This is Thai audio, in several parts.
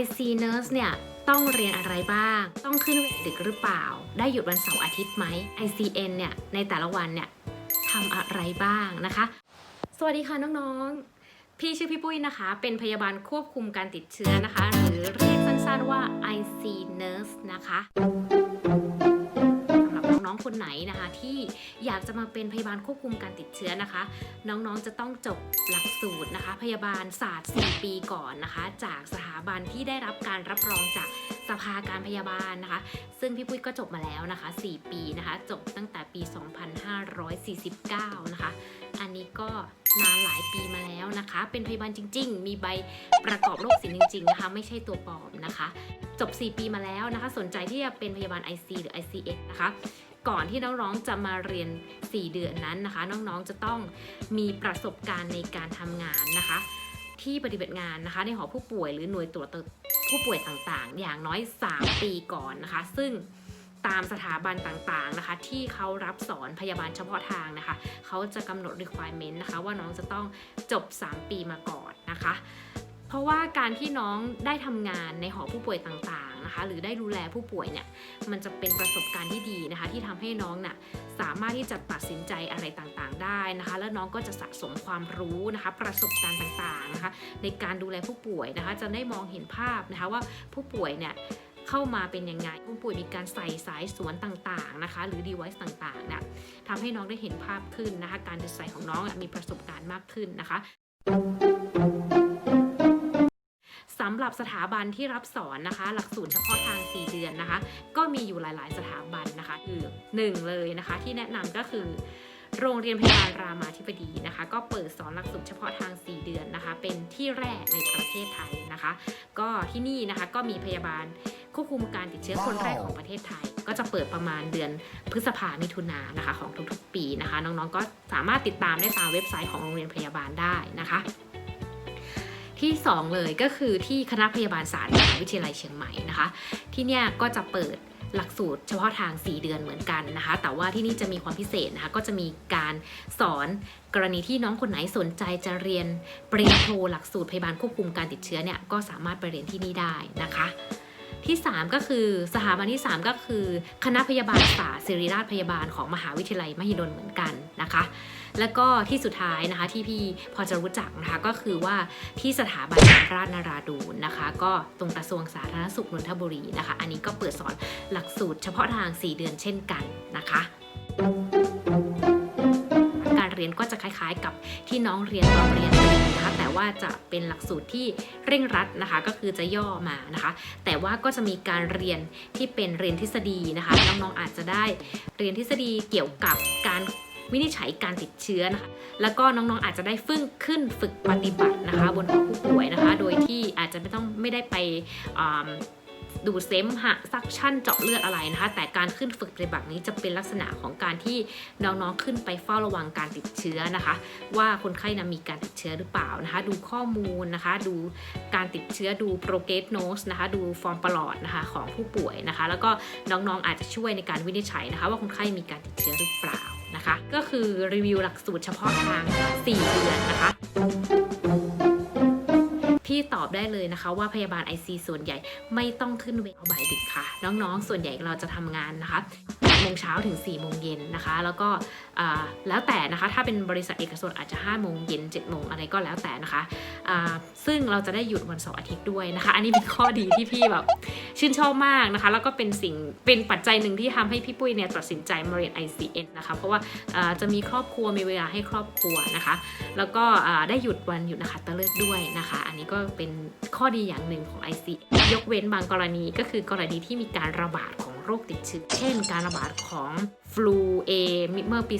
IC Nurse เนี่ยต้องเรียนอะไรบ้าง ต้องขึ้นเวรดึกหรือเปล่า ได้หยุดวันเสาร์อาทิตย์ไหม ICN เนี่ยในแต่ละวันเนี่ยทำอะไรบ้างนะคะ สวัสดีค่ะน้องๆ พี่ชื่อพี่ปุ้ยนะคะ เป็นพยาบาลควบคุมการติดเชื้อนะคะ หรือเรียกสั้นๆว่า IC Nurse นะคะสน้อง ๆ คนไหนนะคะ ที่อยากจะมาเป็นพยาบาลควบคุมการติดเชื้อนะคะ น้องๆจะต้องจบหลักสูตรนะคะ พยาบาลศาสตร์ 4 ปีก่อนนะคะ จากสถาบันที่ได้รับการรับรองจากสภาการพยาบาลนะคะ ซึ่งพี่ปุ้ยก็จบมาแล้วนะคะ 4 ปีนะคะ จบตั้งแต่ปี 2549 นะคะ อันนี้ก็นานหลายปีมาแล้วนะคะ เป็นพยาบาลจริง ๆ มีใบประกอบโรคศิลป์จริง ๆ นะคะ ไม่ใช่ตัวปลอมนะคะ จบ 4 ปีมาแล้วนะคะ สนใจที่จะเป็นพยาบาล IC หรือ ICX นะคะ ก่อนที่น้องๆจะมาเรียน 4 เดือนนั้นนะคะ น้องๆจะต้องมีประสบการณ์ในการทำงานนะคะ ที่ปฏิบัติงานนะคะในหอผู้ป่วยหรือหน่วยตรวจผู้ป่วยต่างๆ อย่างน้อย 3 ปีก่อนนะคะ ซึ่งตามสถาบันต่างๆนะคะ ที่เขารับสอนพยาบาลเฉพาะทางนะคะ เขาจะกำหนด requirement นะคะว่าน้องจะต้องจบ 3 ปีมาก่อนนะคะ เพราะว่าการที่น้องได้ทำงานในหอผู้ป่วยต่างๆ นะคะ หรือได้ดูแลผู้ป่วยเนี่ยมันจะเป็นประสบการณ์ที่ดีนะคะ ที่ทำให้น้องน่ะสามารถที่จะตัดสินใจอะไรต่างๆ ได้นะคะ แล้วน้องก็จะสะสมความรู้นะคะ ประสบการณ์ต่างๆนะคะ ในการดูแลผู้ป่วยนะคะ จะได้มองเห็นภาพนะคะว่าผู้ป่วยเนี่ยเข้ามาเป็นยังไงผู้ป่วยมีการใส่สายสวนต่างๆนะคะ หรือ device ต่างๆเนี่ยทำให้น้องได้เห็นภาพขึ้นนะคะ การดีไซน์ของน้องมีประสบการณ์มากขึ้นนะคะ สำหรับสถาบันที่รับสอนนะคะ หลักสูตรเฉพาะทาง 4 เดือนนะคะ ก็มีอยู่หลายๆ สถาบันนะคะคือหนึ่งเลยนะคะ ที่แนะนำก็คือโรงเรียนพยาบาลรามาธิบดีนะคะ ก็เปิดสอนหลักสูตรเฉพาะทาง 4 เดือนนะคะ เป็นที่แรกในประเทศไทยนะคะ ก็ที่นี่นะคะก็มีพยาบาลควบคุมการติดเชื้อคนแรกของประเทศไทย ก็จะเปิดประมาณเดือนพฤษภามิถุนายนนะคะ ของทุกๆ ปีนะคะ น้องๆก็สามารถติดตามได้ตามเว็บไซต์ของโรงเรียนพยาบาลได้นะคะ ที่ 2 เลยก็คือที่คณะพยาบาลศาสตร์มหาวิทยาลัยเชียงใหม่นะคะ ที่เนี่ยก็จะเปิดหลักสูตรเฉพาะทาง 4 เดือนเหมือนกันนะคะ แต่ว่าที่นี่จะมีความพิเศษนะคะ ก็จะมีการสอนกรณีที่น้องคนไหนสนใจจะเรียนปริญญาโทหลักสูตรพยาบาลควบคุมการติดเชื้อเนี่ย ก็สามารถไปเรียนที่นี่ได้นะคะ ที่ 3 ก็คือสถาบันที่ 3 ก็คือ คณะพยาบาลศาสตร์ศิริราชพยาบาลของมหาวิทยาลัยมหิดลเหมือนกันนะคะ แล้วก็ที่สุดท้ายนะคะที่พี่พอจะรู้จักนะคะก็คือว่าที่สถาบันราชนาราดูนนะคะ ก็ตรงกระทรวงสาธารณสุขนนทบุรีนะคะ อันนี้ก็เปิดสอนหลักสูตรเฉพาะทาง 4 เดือนเช่นกันนะคะ เรียนก็จะคล้าย ๆ กับที่น้องเรียนตอนเรียนตรีนะคะแต่ว่าจะเป็นหลักสูตรที่เร่งรัดนะคะก็คือจะย่อมานะคะ แต่ว่าก็จะมีการเรียนที่เป็นเรียนทฤษฎีนะคะน้องๆอาจจะได้เรียนทฤษฎีเกี่ยวกับการวินิจฉัยการติดเชื้อนะคะ แล้วก็น้องๆอาจจะได้ฝึกขึ้นฝึกปฏิบัตินะคะ บนหอผู้ป่วยนะคะ โดยที่อาจจะไม่ต้องไม่ได้ไปอ่า ดูดเซมหะซักชั่นเจาะเลือดอะไรนะคะ แต่การขึ้นฝึกปฏิบัตินี้จะเป็นลักษณะของการที่น้องๆขึ้นไปเฝ้าระวังการติดเชื้อนะคะ ว่าคนไข้นะมีการติดเชื้อหรือเปล่านะคะ ดูข้อมูลนะคะ ดูการติดเชื้อดูโปรเกรสโนสนะคะ ดูฟอร์มประหลอดนะคะของผู้ป่วยนะคะ แล้วก็น้องๆอาจจะช่วยในการวินิจฉัยนะคะ ว่าคนไข้มีการติดเชื้อหรือเปล่านะคะ ก็คือรีวิวหลักสูตรเฉพาะทาง 4 เดือนนะคะ พี่ตอบได้เลยนะคะว่าพยาบาล IC ส่วนใหญ่ไม่ต้องขึ้นเวรเอาบ่ายดึกค่ะ น้องๆ ส่วนใหญ่เราจะทำงานนะคะ 8โมงเช้าถึง4โมงเย็นนะคะ แล้วก็แล้วแต่นะคะ ถ้าเป็นบริษัทเอกชนอาจจะ5โมงเย็น7โมงอะไรก็แล้วแต่นะคะซึ่งเราจะได้หยุดวันเสาร์อาทิตย์ด้วยนะคะ อันนี้เป็นข้อดีที่พี่แบบชื่นชอบมากนะคะ แล้วก็เป็นสิ่งเป็นปัจจัยหนึ่งที่ทำให้พี่ปุ้ยเนี่ยตัดสินใจมาเรียน ICN นะคะ เพราะว่าจะมีครอบครัวมีเวลาให้ครอบครัวนะคะ แล้วก็ได้หยุดวันหยุดนะคะตะเลิกด้วยนะคะ อันนี้ก็เป็นข้อดีอย่างหนึ่งของ IC ยกเว้นบางกรณีก็คือกรณีที่มีการระบาดของ โรคติดเชื้อเช่น การระบาดของฟลูเอเมื่อปี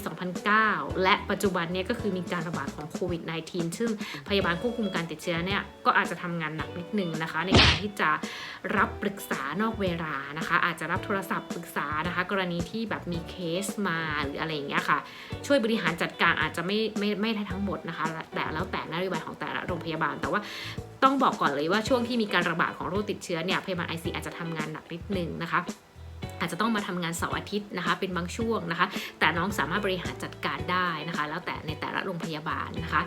2009 และปัจจุบันนี่ยก็คือมีการระบาดของโควิด -19 ซึ่งพยาบาลควบคุมการติดเชื้อเนี่ยก็อาจจะทำงานหนักนิดนึงนะคะ ในการที่จะรับปรึกษานอกเวลานะคะ อาจจะรับโทรศัพท์ปรึกษานะคะ กรณีที่แบบมีเคสมาหรืออะไรอย่างเงี้ยค่ะ ช่วยบริหารจัดการอาจจะไม่ไม่ไม่ได้ทั้งหมดนะคะ แต่แล้วแต่นโยบายของแต่ละโรงพยาบาลแต่ว่าต้องบอกก่อนเลยว่าช่วงที่มีการระบาดของโรคติดเชื้อเนี่ยพยาบาลไอซีอาจจะทำงานหนักนิดนึงนะคะ จจะต้องมาทำงานเสาร์อาทิตย์นะคะ เป็นบางช่วงนะคะ แต่น้องสามารถบริหารจัดการได้นะคะ แล้วแต่ในแต่ละโรงพยาบาลนะคะ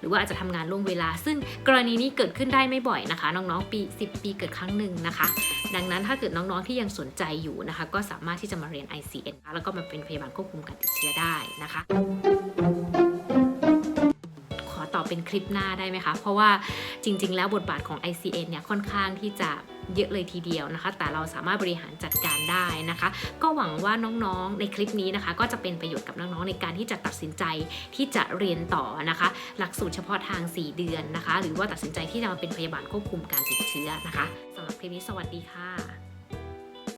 หรือว่าอาจจะทำงานล่วงเวลา ซึ่งกรณีนี้เกิดขึ้นได้ไม่บ่อยนะคะ น้องๆปี 10 ปีเกิดครั้งหนึ่งนะคะ ดังนั้นถ้าเกิดน้องๆที่ยังสนใจอยู่นะคะ ก็สามารถที่จะมาเรียน ICN นะคะแล้วก็มาเป็นพยาบาลควบคุมการติดเชื้อได้นะคะ เป็นคลิปหน้าได้ไหมคะ เพราะว่าจริง ๆ แล้วบทบาทของ ICN เนี่ยค่อนข้างที่จะเยอะเลยทีเดียวนะคะ แต่เราสามารถบริหารจัดการได้นะคะ ก็หวังว่าน้องๆ ในคลิปนี้นะคะ ก็จะเป็นประโยชน์กับน้องๆ ในการที่จะตัดสินใจที่จะเรียนต่อนะคะ หลักสูตรเฉพาะทาง 4 เดือนนะคะ หรือว่าตัดสินใจที่จะมาเป็นพยาบาลควบคุมการติดเชื้อนะคะสำหรับคลิปนี้สวัสดีค่ะ